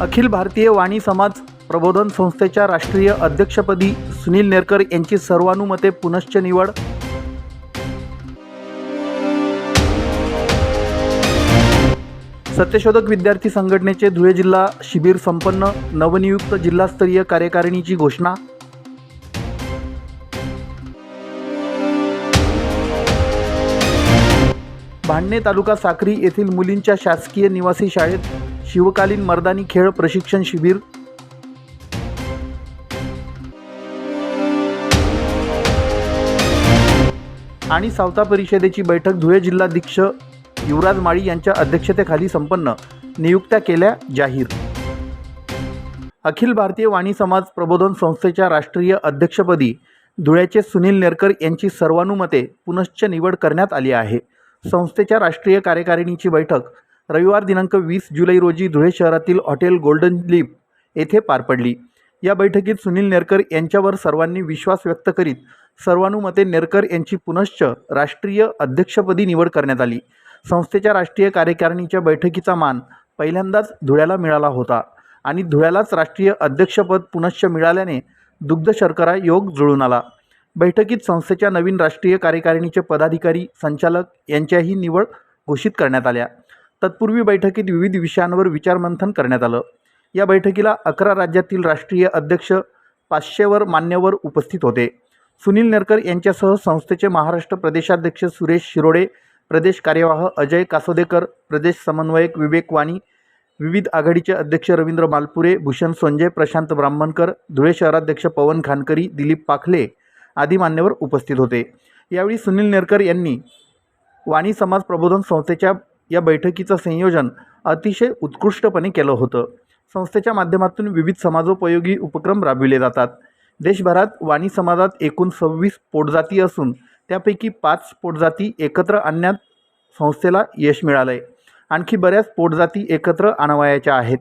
अखिल भारतीय वाणी समाज प्रबोधन संस्थेच्या राष्ट्रीय अध्यक्षपदी सुनील नेरकर यांची सर्वानुमते पुनश्च निवड. सत्यशोधक विद्यार्थी संघटनेचे धुळे जिल्हा शिबिर संपन्न नवनियुक्त जिल्हास्तरीय कार्यकारिणीची घोषणा. भांडणे तालुका साक्री येथील मुलींच्या शासकीय निवासी शाळेत शिवकालीन मर्दानी खेळ प्रशिक्षण शिबिर. आणि सावता परिषदेची बैठक धुळे जिल्हाध्यक्ष युवराज माळी यांच्या अध्यक्षतेखाली संपन्न. नियुक्त्या केल्या जाहीर. अखिल भारतीय वाणी समाज प्रबोधन संस्थेच्या राष्ट्रीय अध्यक्षपदी धुळ्याचे सुनील नेरकर यांची सर्वानुमते पुनश्च निवड करण्यात आली आहे. संस्थेच्या राष्ट्रीय कार्यकारिणीची बैठक रविवार दिनांक वीस जुलै रोजी धुळे शहरातील हॉटेल गोल्डन लिप येथे पार पडली. या बैठकीत सुनील नेरकर यांच्यावर सर्वांनी विश्वास व्यक्त करीत सर्वानुमते नेरकर यांची पुनश्च राष्ट्रीय अध्यक्षपदी निवड करण्यात आली. संस्थेच्या राष्ट्रीय कार्यकारिणीच्या बैठकीचा मान पहिल्यांदाच धुळ्याला मिळाला होता आणि धुळ्यालाच राष्ट्रीय अध्यक्षपद पुनश्च मिळाल्याने दुग्ध शर्करा योग जुळून आला. बैठकीत संस्थेच्या नवीन राष्ट्रीय कार्यकारिणीचे पदाधिकारी संचालक यांच्याही निवड घोषित करण्यात आल्या. तत्पूर्वी बैठकीत विविध विषयांवर विचारमंथन करण्यात आलं. या बैठकीला अकरा राज्यातील राष्ट्रीय अध्यक्ष पाचशेवर मान्यवर उपस्थित होते. सुनील नेरकर यांच्यासह संस्थेचे महाराष्ट्र प्रदेशाध्यक्ष सुरेश शिरोडे प्रदेश कार्यवाह अजय कासोदेकर प्रदेश समन्वयक विवेक वाणी विविध आघाडीचे अध्यक्ष रवींद्र मालपुरे भूषण सोंजे प्रशांत ब्राह्मणकर धुळे शहराध्यक्ष पवन खानकरी दिलीप पाखले आदी मान्यवर उपस्थित होते. यावेळी सुनील नेरकर यांनी वाणी समाज प्रबोधन संस्थेच्या या बैठकीचं संयोजन अतिशय उत्कृष्टपणे केलं होतं. संस्थेच्या माध्यमातून विविध समाजोपयोगी उपक्रम राबविले जातात. देशभरात वाणी समाजात एकूण सव्वीस पोटजाती असून त्यापैकी पाच पोटजाती एकत्र आणण्यात संस्थेला यश मिळालं आहे आणखी बऱ्याच पोटजाती एकत्र आणावयाच्या आहेत.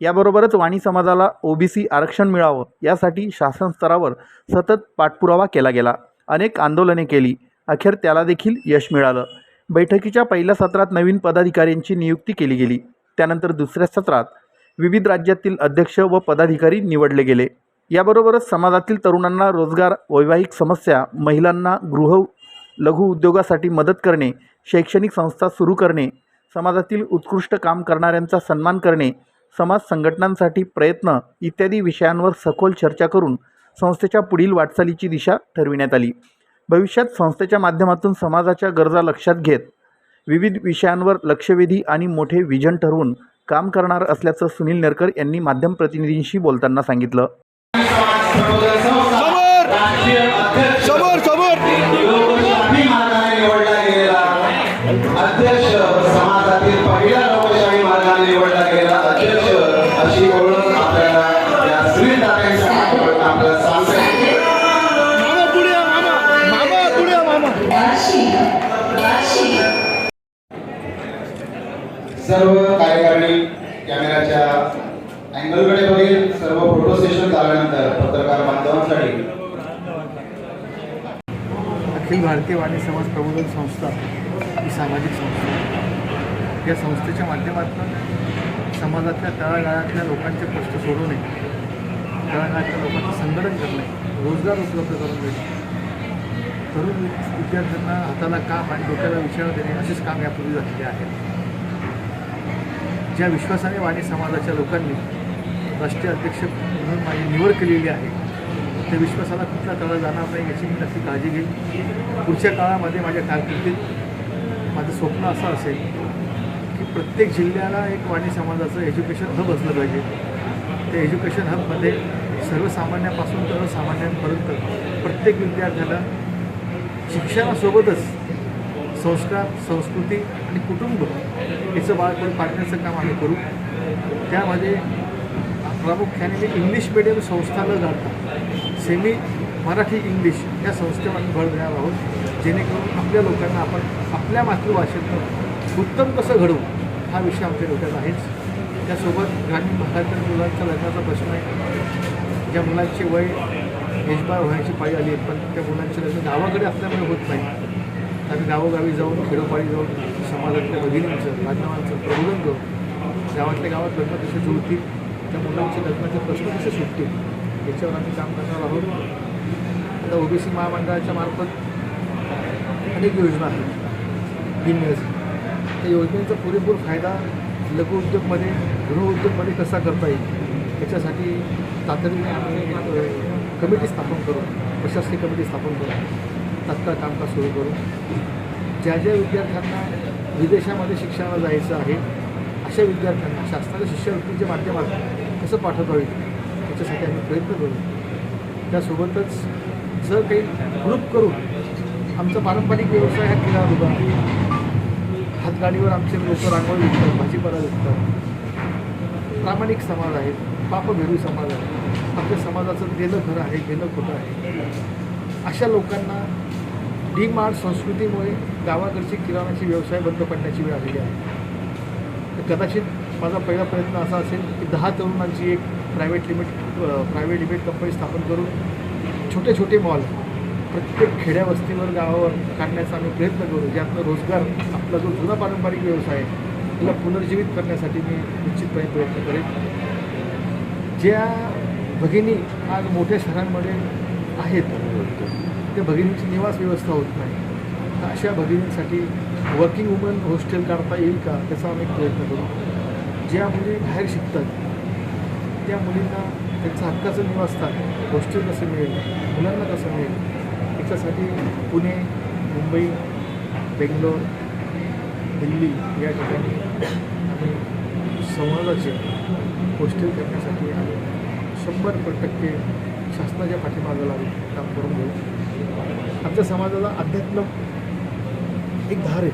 याबरोबरच वाणी समाजाला ओबीसी आरक्षण मिळावं यासाठी शासन स्तरावर सतत पाठपुरावा केला गेला. अनेक आंदोलने केली. अखेर त्याला देखील यश मिळालं. बैठकीच्या पहिल्या सत्रात नवीन पदाधिकाऱ्यांची नियुक्ती केली गेली. त्यानंतर दुसऱ्या सत्रात विविध राज्यातील अध्यक्ष व पदाधिकारी निवडले गेले. याबरोबरच समाजातील तरुणांना रोजगार वैवाहिक समस्या महिलांना गृह लघु उद्योगासाठी मदत करणे शैक्षणिक संस्था सुरू करणे समाजातील उत्कृष्ट काम करणाऱ्यांचा सन्मान करणे समाज संघटनांसाठी प्रयत्न इत्यादी विषयांवर सखोल चर्चा करून संस्थेच्या पुढील वाटचालीची दिशा ठरविण्यात आली. भविष्यात संस्थेच्या माध्यमातून समाजाच्या गरजा लक्षात घेत विविध विषयांवर लक्षवेधी आणि मोठे विजन ठरवून काम करणार असल्याचं सुनील नेरकर यांनी माध्यम प्रतिनिधींशी बोलताना सांगितलं. समोर! समोर समोर! निवडला गेलेला अध्यक्ष समाजातील पहिला लोकशाही मार्गाने निवडला गेलेला अध्यक्ष अशी ओळख सर्व कार्यकारिणी कॅमेराच्या अँगलकडे बघेल. सर्व फोटो सेशन झाल्यानंतर पत्रकार बांधवांसाठी अखिल भारतीय वाणी समाज प्रबोधन संस्था ही सामाजिक संस्था या संस्थेच्या माध्यमातून समाजातल्या तळागाळातल्या लोकांचे प्रश्न सोडवणे तळागाळातल्या लोकांचं संघटन करणे रोजगार उपलब्ध करून देणे. तरुण विद्यार्थ्यांना हाताला काम आणि डोक्याला विचार देणे असेच काम यापूर्वी झालेले आहे. ज्या विश्वासाने वाणी समाजाच्या लोकांनी राष्ट्रीय अध्यक्ष म्हणून माझी निवड केलेली आहे त्या विश्वासाला कुठला तळा जाणार नाही याची मी नक्की काळजी घेईन. पुढच्या काळामध्ये माझ्या कारकिर्दीत माझं स्वप्न असं असेल की प्रत्येक जिल्ह्याला एक वाणी समाजाचं एज्युकेशन हब असलं पाहिजे. त्या एज्युकेशन हबमध्ये सर्वसामान्यापासून तर सामान्यांपर्यंत प्रत्येक विद्यार्थ्याला शिक्षणासोबतच संस्कार संस्कृती आणि कुटुंब याचं बाळकडून पाडण्याचं काम आम्ही करू. त्यामध्ये प्रामुख्याने मी इंग्लिश मिडियम संस्था न सेमी मराठी इंग्लिश या संस्थेवर आम्ही भर देणार आहोत. जेणेकरून आपल्या लोकांना आपण आपल्या मातृभाषेतून उत्तम कसं घडवू हा विषय आमच्या डोक्यात आहेच. त्यासोबत ग्रामीण भागातील मुलांच्या लग्नाचा प्रश्न आहे. ज्या मुलांचे वय एजबार व्हायची पाळी आली आहे पण त्या मुलांचे लग्न गावाकडे असल्यामुळे होत नाही. आम्ही गावोगावी जाऊन खेडोपाडी जाऊन समाजातल्या भगिनींचं बांधवांचं प्रबोधन करून गावातल्या गावात लग्न कसे जुळतील त्या मुलांचे लग्नाचे प्रश्न कसे सुटतील याच्यावर आम्ही काम करणार आहोत. आता ओबीसी महामंडळाच्या मार्फत अनेक योजना आहेत. दिननिर्देश त्या योजनेचा पुरेपूर फायदा लघु उद्योगमध्ये गृहउद्योगमध्ये कसा करता येईल याच्यासाठी तातडीने आम्ही कमिटी स्थापन करू. प्रशासकीय कमिटी स्थापन करू. तत्काळ कामकाज सुरू करू. ज्या ज्या विद्यार्थ्यांना विदेशामध्ये शिक्षणाला जायचं आहे अशा विद्यार्थ्यांना शासनाच्या शिष्यवृत्तीच्या माध्यमातून कसं पाठवता येईल? त्याच्यासाठी आम्ही प्रयत्न करू. त्यासोबतच जर काही ग्रुप करून आमचा पारंपरिक व्यवसाय हा किराणा दुकान हातगाडीवर आमचे लोक रांगोळी विकतात भाजीपाला विकतात. प्रामाणिक समाज आहेत पापभेरू समाज आहे. आपल्या समाजाचं देणं खरं आहे घेणं खोटं आहे. अशा लोकांना डी मार्ट संस्कृतीमुळे गावाकडची किराणाची व्यवसाय बंद पडण्याची वेळ आलेली आहे. तर कदाचित माझा पहिला प्रयत्न असा असेल की दहा तरुणांची एक private limit private limit company स्थापन करून छोटे छोटे मॉल प्रत्येक खेड्या वस्तीवर गावावर काढण्याचा आम्ही प्रयत्न करू ज्यातनं रोजगार आपला जो जुना पारंपरिक व्यवसाय आहे त्याला पुनर्जीवित करण्यासाठी मी निश्चितपणे प्रयत्न करेन. ज्या भगिनी आज मोठ्या शहरांमध्ये आहेत त्या भगिनींची निवास व्यवस्था होत नाही. अशा भगिनींसाठी वर्किंग वुमन हॉस्टेल काढता येईल का? त्याचा आम्ही प्रयत्न करू. ज्या मुली बाहेर शिकतात त्या मुलींना त्यांचा हक्काचं निवासस्थान हॉस्टेल कसं मिळेल? मुलांना कसं मिळेल? याच्यासाठी पुणे मुंबई बेंगलोर दिल्ली या ठिकाणी आम्ही संवादाचे हॉस्टेल करण्यासाठी आम्ही शंभर टक्के शासनाच्या पाठीमागं लागून काम करून घेऊ. आमच्या समाजाला अध्यात्म एक धार आहे.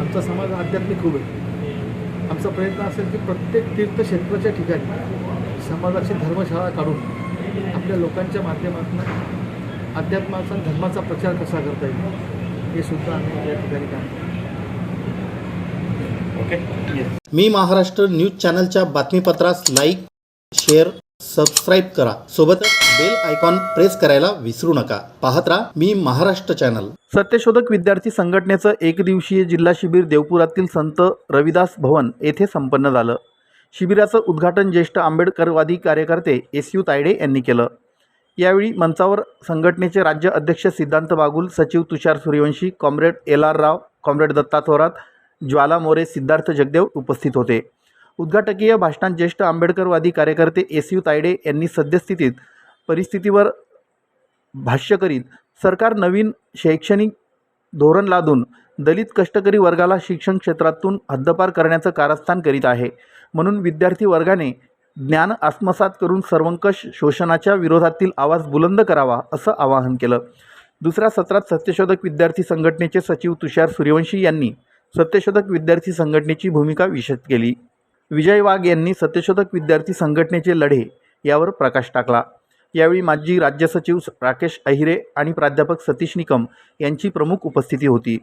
आमचा समाज आध्यात्मिक खूप आहे. आमचा प्रयत्न असेल की प्रत्येक तीर्थक्षेत्राच्या ठिकाणी समाजाची धर्मशाळा काढून आपल्या लोकांच्या माध्यमातून अध्यात्माचा आणि धर्माचा प्रचार कसा करता येईल हे सुद्धा आम्ही या ठिकाणी काम करू. मी महाराष्ट्र न्यूज चॅनलच्या बातमीपत्रास लाईक शेअर सबस्क्राईब करा. सोबतच बेल आयकॉन प्रेस करायला विसरू नका. पाहत राहा मी महाराष्ट्र चॅनल सत्यशोधक विद्यार्थी संघटनेचं एक दिवसीय जिल्हा शिबिर देवपुरातील संत रविदास भवन येथे संपन्न झालं. शिबिराचं उद्घाटन ज्येष्ठ आंबेडकरवादी कार्यकर्ते एस यू तायडे यांनी केलं. यावेळी मंचावर संघटनेचे राज्य अध्यक्ष सिद्धांत बागुल सचिव Tushar Suryavanshi comrade L R Rao comrade Datta Thorat Jwala More Siddharth Jagdev उपस्थित होते. उद्घाटकीय भाषणात ज्येष्ठ आंबेडकरवादी कार्यकर्ते एस यू तायडे यांनी सद्यस्थितीत परिस्थितीवर भाष्य करीत सरकार नवीन शैक्षणिक धोरण लादून दलित कष्टकरी वर्गाला शिक्षण क्षेत्रातून हद्दपार करण्याचं कारस्थान करीत आहे. म्हणून विद्यार्थी वर्गाने ज्ञान आत्मसात करून सर्वंकष शोषणाच्या विरोधातील आवाज बुलंद करावा असं आवाहन केलं. दुसऱ्या सत्रात सत्यशोधक विद्यार्थी संघटनेचे सचिव तुषार सूर्यवंशी यांनी सत्यशोधक विद्यार्थी संघटनेची भूमिका विशद केली. विजय वाघ यांनी सत्यशोधक विद्यार्थी संघटनेचे लढे यावर प्रकाश टाकला. यावेळी माजी राज्य सचिव राकेश अहिरे आणि प्राध्यापक सतीश निकम यांची प्रमुख उपस्थिती होती.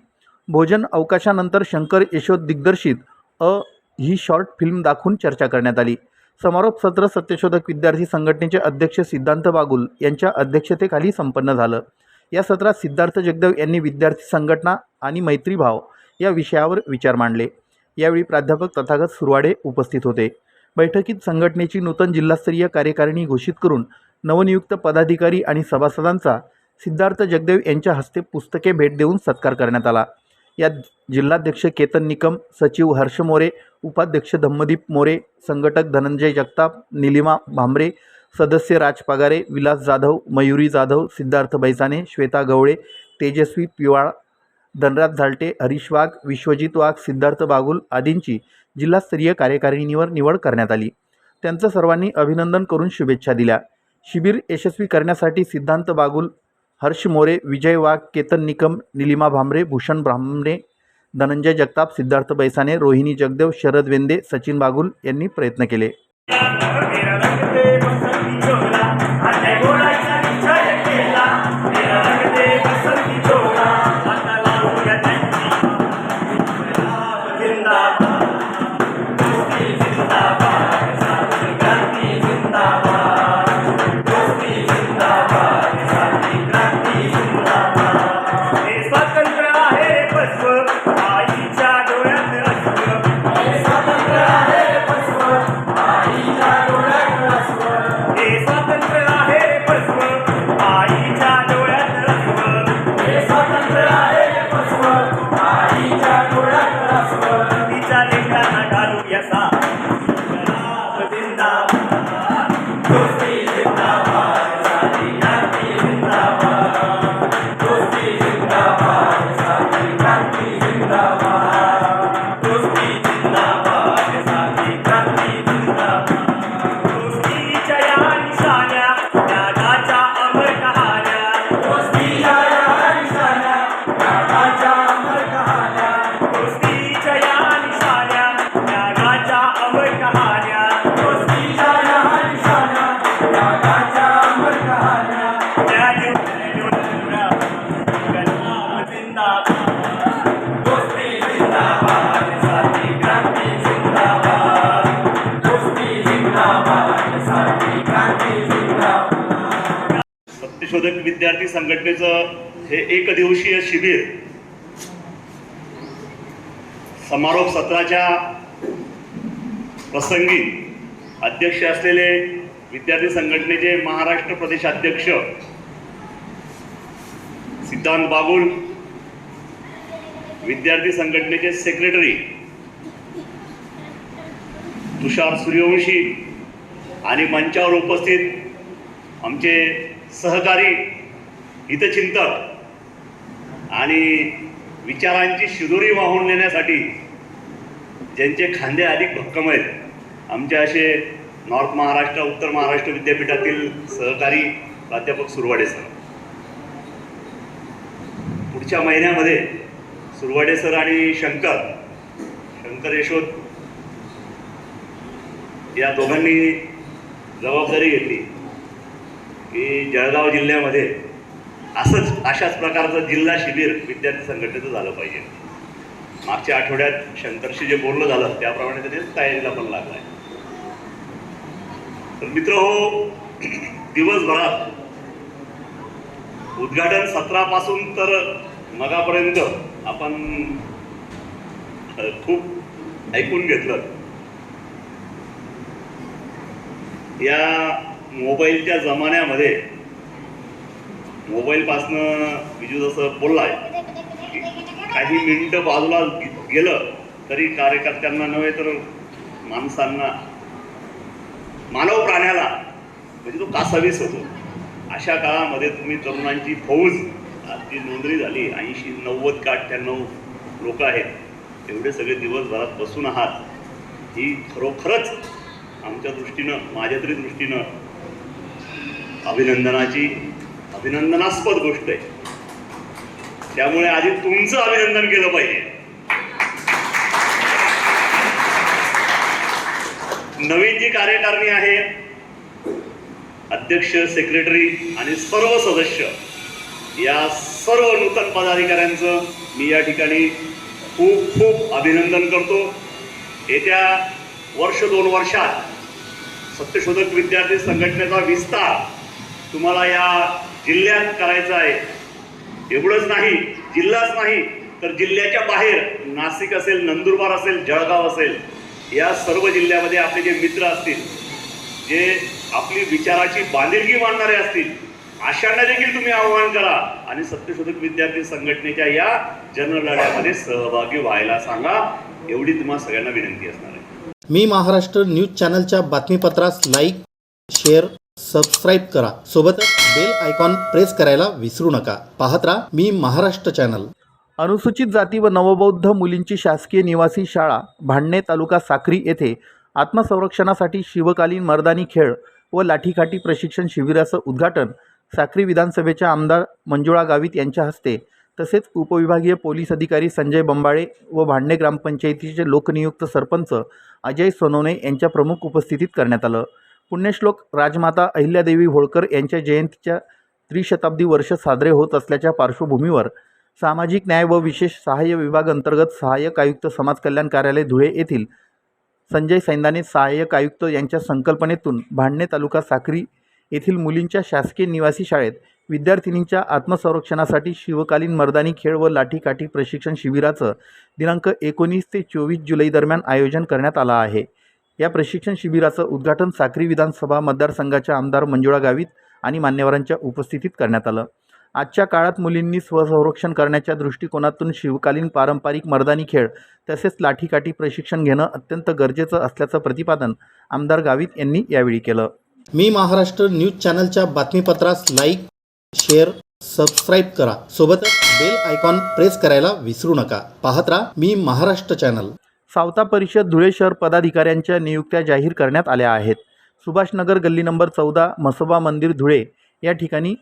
भोजन अवकाशानंतर शंकर यशोद दिग्दर्शित अ ही शॉर्ट फिल्म दाखवून चर्चा करण्यात आली. समारोप सत्र सत्यशोधक विद्यार्थी संघटनेचे अध्यक्ष सिद्धांत बागुल यांच्या अध्यक्षतेखाली संपन्न झालं. या सत्रात सिद्धार्थ जगदेव यांनी विद्यार्थी संघटना आणि मैत्रीभाव या विषयावर विचार मांडले. यावेळी प्राध्यापक तथागत सुरवाडे उपस्थित होते. बैठकीत संघटनेची नूतन जिल्हास्तरीय कार्यकारिणी घोषित करून नवनियुक्त पदाधिकारी आणि सभासदांचा सिद्धार्थ जगदेव यांच्या हस्ते पुस्तके भेट देऊन सत्कार करण्यात आला. यात जिल्हाध्यक्ष केतन निकम सचिव हर्ष मोरे उपाध्यक्ष धम्मदीप मोरे संघटक धनंजय जगताप निलिमा भांबरे सदस्य राज पगारे विलास जाधव मयुरी जाधव सिद्धार्थ बैसाने श्वेता गवळे तेजस्वी पिवाळ धनराज झालटे हरीश वाघ विश्वजित वाघ सिद्धार्थ बागुल आदींची जिल्हास्तरीय कार्यकारिणीवर निवड करण्यात आली. त्यांचं सर्वांनी अभिनंदन करून शुभेच्छा दिल्या. शिबिर यशस्वी करण्यासाठी सिद्धांत बागुल हर्ष मोरे विजय वाघ केतन निकम निलिमा भांबरे भूषण ब्राह्मणे धनंजय जगताप सिद्धार्थ बैसाने रोहिणी जगदेव शरद वेंदे सचिन बागुल यांनी प्रयत्न केले. विद्यार्थी संघटनेचं हे एक दिवसीय शिबिर समारोप सत्राच्या प्रसंगी अध्यक्ष असलेले विद्यार्थी संघटनेचे महाराष्ट्र प्रदेशाध्यक्ष सिद्धांत बागुल विद्यार्थी संघटनेचे सेक्रेटरी तुषार सूर्यवंशी आणि मंचावर उपस्थित आमचे सहकारी हितचिंतक आणि विचारांची शिदोरी वाहून नेण्यासाठी ज्यांचे खांदे अधिक भक्कम आहेत आमचे असे नॉर्थ महाराष्ट्र उत्तर महाराष्ट्र विद्यापीठातील सहकारी प्राध्यापक सुरवाडे सर. पुढच्या महिन्यामध्ये सुरवाडे सर आणि शंकर शंकर यशोद या दोघांनी जबाबदारी घेतली की जळगाव जिल्ह्यामध्ये असंच अशाच प्रकारचं जिल्हा शिबिर विद्यार्थी संघटनेचं झालं पाहिजे. मागच्या आठवड्यात शंकरशी जे बोलणं झालं त्याप्रमाणे त्याने तयारीला पण लागलाय तर मित्र हो दिवसभरात उद्घाटन सत्रापासून तर मगापर्यंत आपण खूप ऐकून घेतलं. या मोबाईलच्या जमान्यामध्ये मोबाईलपासनं विजू जसं बोललाय की काही मिनिटं बाजूला गेलं तरी कार्यकर्त्यांना नव्हे तर माणसांना मानव प्राण्याला म्हणजे तो कासावीस होतो. अशा काळामध्ये तुम्ही तरुणांची फौज आज जी नोंदणी झाली. ऐंशी नव्वद का अठ्ठ्याण्णव लोक आहेत. एवढे सगळे दिवसभरात बसून आहात. ही खरोखरच आमच्या दृष्टीनं माझ्या तरी दृष्टीनं अभिनंदनाची अभिनंदनास्पद गोष्ट आहे. त्यामुळे आधी तुमचं अभिनंदन केलं पाहिजे. नवीन जी कार्यकारिणी आहे अध्यक्ष सेक्रेटरी आणि सर्व सदस्य या सर्व नूतन पदाधिकाऱ्यांचं मी या ठिकाणी खूप खूप अभिनंदन करतो. येत्या वर्ष दोन वर्षात सत्यशोधक विद्यार्थी संघटनेचा विस्तार तुम्हाला या जिल्ह्यात करायचं आहे. एवढंच नाही जिल्हाच नाही तर जिल्ह्याच्या बाहेर नाशिक असेल नंदुरबार असेल जळगाव असेल या सर्व जिल्ह्यामध्ये आपले जे मित्र असतील जे आपली विचाराची बांधिलकी मांडणारे असतील अशांना देखील तुम्ही आव्हान करा आणि सत्यशोधक विद्यार्थी संघटनेच्या या जनलढ्यामध्ये सहभागी व्हायला सांगा. एवढी तुम्हाला सगळ्यांना विनंती असणार आहे. मी महाराष्ट्र न्यूज चॅनलच्या बातमीपत्रास लाईक शेअर सबस्क्राईब करा. सोबतच बेल आयकॉन प्रेस करायला विसरू नका. पाहत राहा मी महाराष्ट्र चॅनल अनुसूचित जाती व नवबौद्ध मुलींची शासकीय निवासी शाळा भांडणे तालुका साक्री येथे आत्मसंरक्षणासाठी शिवकालीन मर्दानी खेळ व लाठीकाठी प्रशिक्षण शिबिराचं उद्घाटन साक्री विधानसभेच्या आमदार मंजुळा गावित यांच्या हस्ते तसेच उपविभागीय पोलीस अधिकारी संजय बंबाळे व भांडणे ग्रामपंचायतीचे लोकनियुक्त सरपंच अजय सोनवणे यांच्या प्रमुख उपस्थितीत करण्यात आलं. पुण्यश्लोक राजमाता अहिल्यादेवी होळकर यांच्या जयंतीच्या त्रिशताब्दी वर्ष साजरे होत असल्याच्या पार्श्वभूमीवर सामाजिक न्याय व विशेष सहाय्य विभाग अंतर्गत सहाय्यक आयुक्त समाज कल्याण कार्यालय धुळे येथील संजय सैंदाने सहाय्यक आयुक्त यांच्या संकल्पनेतून भांडणे तालुका साक्री येथील मुलींच्या शासकीय निवासी शाळेत विद्यार्थिनींच्या आत्मसंरक्षणासाठी शिवकालीन मर्दानी खेळ व लाठीकाठी प्रशिक्षण शिबिराचं दिनांक एकोणीस ते चोवीस जुलै दरम्यान आयोजन करण्यात आलं आहे. या प्रशिक्षण शिबिराचं उद्घाटन साक्री विधानसभा मतदारसंघाच्या आमदार मंजुळा गावित आणि मान्यवरांच्या उपस्थितीत करण्यात आलं. आजच्या काळात मुलींनी स्वसंरक्षण करण्याच्या दृष्टिकोनातून शिवकालीन पारंपरिक मर्दानी खेळ तसेच लाठीकाठी प्रशिक्षण घेणं अत्यंत गरजेचं असल्याचं प्रतिपादन आमदार गावित यांनी यावेळी केलं. मी महाराष्ट्र न्यूज चॅनलच्या बातमीपत्रास लाईक शेअर सबस्क्राईब करा. सोबतच बेल आयकॉन प्रेस करायला विसरू नका. पाहत राहा मी महाराष्ट्र चॅनल. सावता परिषद धुळे शहर पदाधिकाऱ्यांच्या नियुक्त्या जाहीर करण्यात आल्या आहेत. सुभाषनगर गल्ली नंबर चौदा मसोबा मंदिर धुळे या ठिकाणी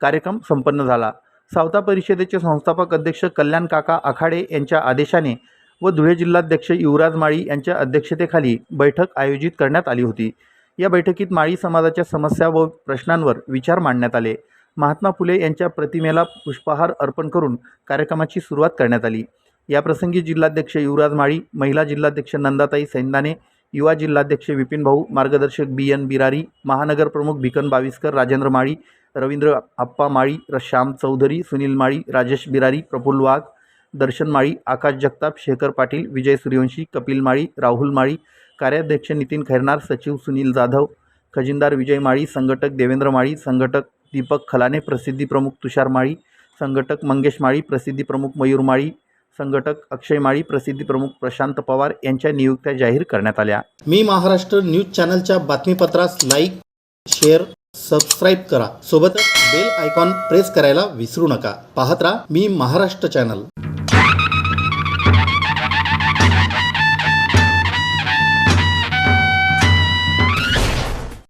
कार्यक्रम संपन्न झाला. सावता परिषदेचे संस्थापक अध्यक्ष कल्याण काका आखाडे यांच्या आदेशाने व धुळे जिल्हाध्यक्ष युवराज माळी यांच्या अध्यक्षतेखाली बैठक आयोजित करण्यात आली होती. या बैठकीत माळी समाजाच्या समस्या व प्रश्नांवर विचार मांडण्यात आले. महात्मा फुले यांच्या प्रतिमेला पुष्पहार अर्पण करून कार्यक्रमाची सुरुवात करण्यात आली. याप्रसंगी जिल्हाध्यक्ष युवराज माळी महिला जिल्हाध्यक्ष नंदाताई सैंदाने युवा जिल्हाध्यक्ष विपिन भाऊ मार्गदर्शक बी एन बिरारी महानगर प्रमुख भिकन बाविस्कर राजेंद्र माळी रवींद्र आप्पा माळी र श्याम चौधरी सुनील माळी राजेश बिरारी प्रफुल्ल वाघ दर्शन माळी आकाश जगताप शेखर पाटील विजय सूर्यवंशी कपिल माळी राहुल माळी कार्याध्यक्ष नितीन खैरनार सचिव सुनील जाधव खजिनदार विजय माळी संघटक देवेंद्र माळी संघटक दीपक खलाने प्रसिद्धी प्रमुख तुषार माळी संघटक मंगेश माळी प्रसिद्धी प्रमुख मयूर माळी संघटक अक्षय माळी प्रसिद्धी प्रमुख प्रशांत पवार यांच्या नियुक्त्या जाहीर करण्यात आल्या. मी महाराष्ट्र न्यूज चॅनलच्या बातमीपत्रास लाईक शेअर सबस्क्राईब करा. सोबतच बेल आयकॉन प्रेस करायला विसरू नका. पाहत राहा मी महाराष्ट्र चॅनल.